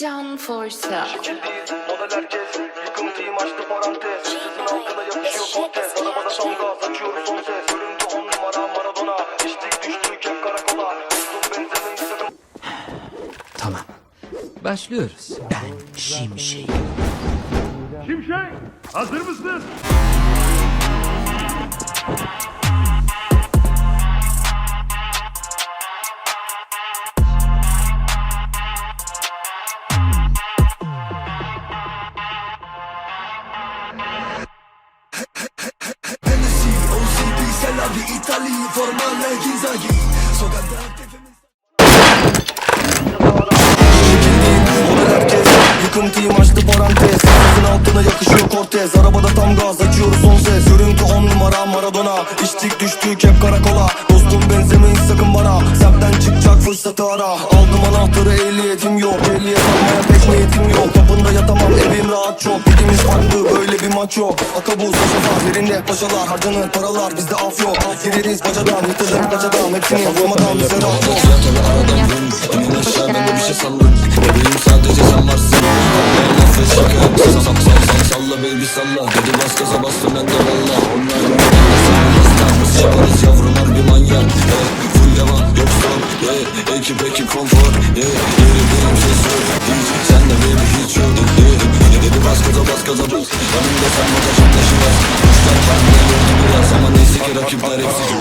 Can for sale. Şekil değil, model herkes Yıkıntıyım açtı parantez Sizin altına yapışıyor kontes Arabada tam gaz açıyoruz son ses Görüntü on numara Maradona İçtik düştük hep karakola Dostum benzemeyin sakın Tamam. Başlıyoruz. Ben Şimşek. Şimşek hazır mısın? Formale, Ginzagi Sokakta Model herkes Yıkıntıyım açtı parantez Sizin altına yakışıyor Cortez. Arabada tam gaz açıyoruz son ses. Görüntü on numara Maradona. İçtik düştük hep karakola Dostum benzemeyin sakın bana Semtten çıkacak fırsatı ara Aldım anahtarı ehliyetim yok Ehliyet almaya pek niyetim yok Kapında yatamam evim rahat çok Ligimiz farklı bir maç yok Akabuz aşalar yerinde paşalar Harcanır paralar bizde af yok Gireriz bacadan yatırır bacadan Hepsini vurmadan bize rahat yok bir şey sallın Bebeğim sadece sen varsın Lafı şaka yok Sal sal sal sal salla baby salla Dedi bas gaza bastım ben de valla Onlar Nasıl yaparız yavrum harbi manyak Full devam yok yeah. Ekip ekip konfor. Yeri benim ses yok Yanımda sen bana çok taşımaz Kuşlar kendine yordu biraz Ama neyse ki rakipler hepsi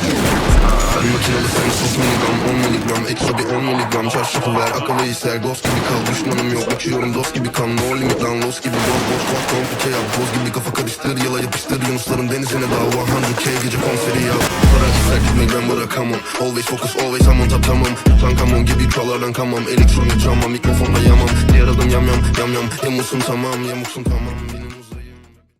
makinalı sen sos miligram 10 miligram Ekstra bir 10 miligram Çarşafı ver akıllı ister Ghost gibi kal düşmanım yok Uçuyorum dost gibi kan No limit lan lost gibi Boz boş boş komplike yap Boz gibi kafa karıştır Yala yapıştır Yunusların denizine dava 100k gece konseri yap Para ister gitmek ben bırakamam Always focus always I'm on top tamam Tutan kamon gibi kralardan kamam Elektronik çalmam Mikrofonda yamam Diğer adım yam yam yam yam Yamulsun tamam yamuksun tamam Benim